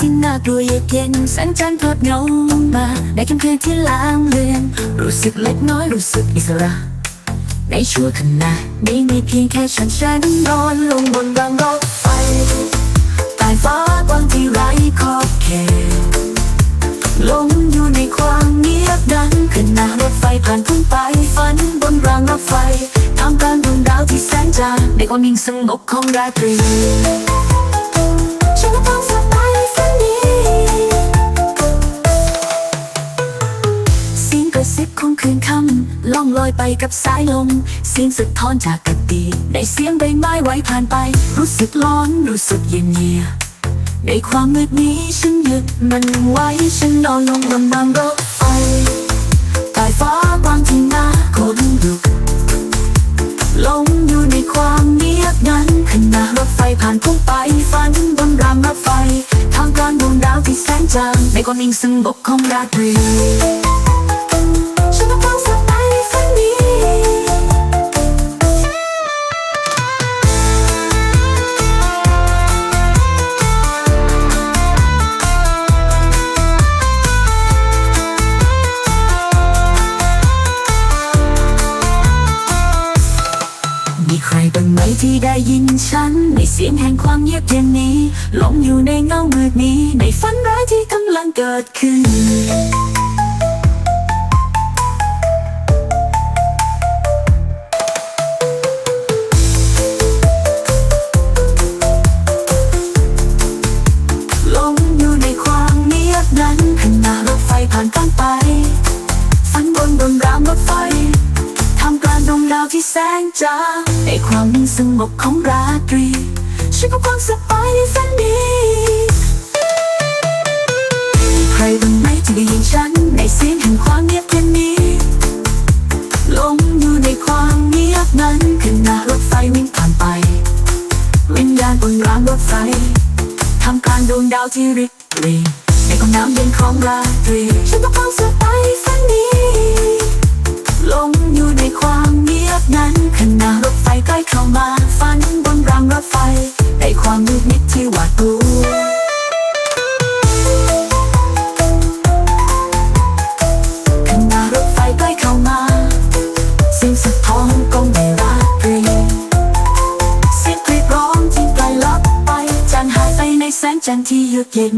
ที่น่ากลัวเยือกเย็นแสงจันทร์ทอดเงาลงมาในค่ำคืนที่ลางเลือนรู้สึกเล็กน้อยรู้สึกอิสระ ในชั่วขณะนี้มีเพียงแค่ฉันฉันนอนลงบนรางรถไฟใต้ฟ้ากว้างที่ไร้ขอบเขตลงอยู่ในความเงียบดังขณะรถไฟผ่านพุ่งไปฝันบนรางรถไฟท่ามกลางดวงดาวที่แสนจางในความนิ่งสงบของราตรีฉันก็ต้อง ของคืนค่ำล่องลอยไปกับสายลม เสียงสะท้อนจากกตีในเสียงใบไม้ไหวผ่านไป รู้สึกร้อนรู้สึกเย็นเยียในความมืดนี้ฉันหยุดมันไว้ฉันนอนลงบนรางรถไฟใต้ฟ้ากว้างที่น่าขนลุกลงอยู่ในความเงียบนั้นขณะรถไฟผ่านพุ่งไปฝันบนรางรถไฟทางกลางดวงดาวที่แสนจางในความนิ่งสงบของราตรี รบ้างไหมที่ได้ยินฉัน ในเสียงแห่งความเงียบเย็นนี้หลงอยู่ในเงามืดนี้ ในฝันร้ายที่กำลังเกิดขึ้น ดาวที่แสงจางในความนิ่งสงบของราตรีฉันก็ความสบายในฝันดี ใครบ้างไหมที่ได้ยินฉัน ในเสียงแห่งความเงียบเย็นนี้ ลงอยู่ในความเงียบนั้นขณะรถไฟวิ่งผ่านไป วิญญาณบนรางรถไฟทำกลางดวงดาวที่ริบหรีในความน้ำเย็นของรา จันทร์ที่เยือกเย็น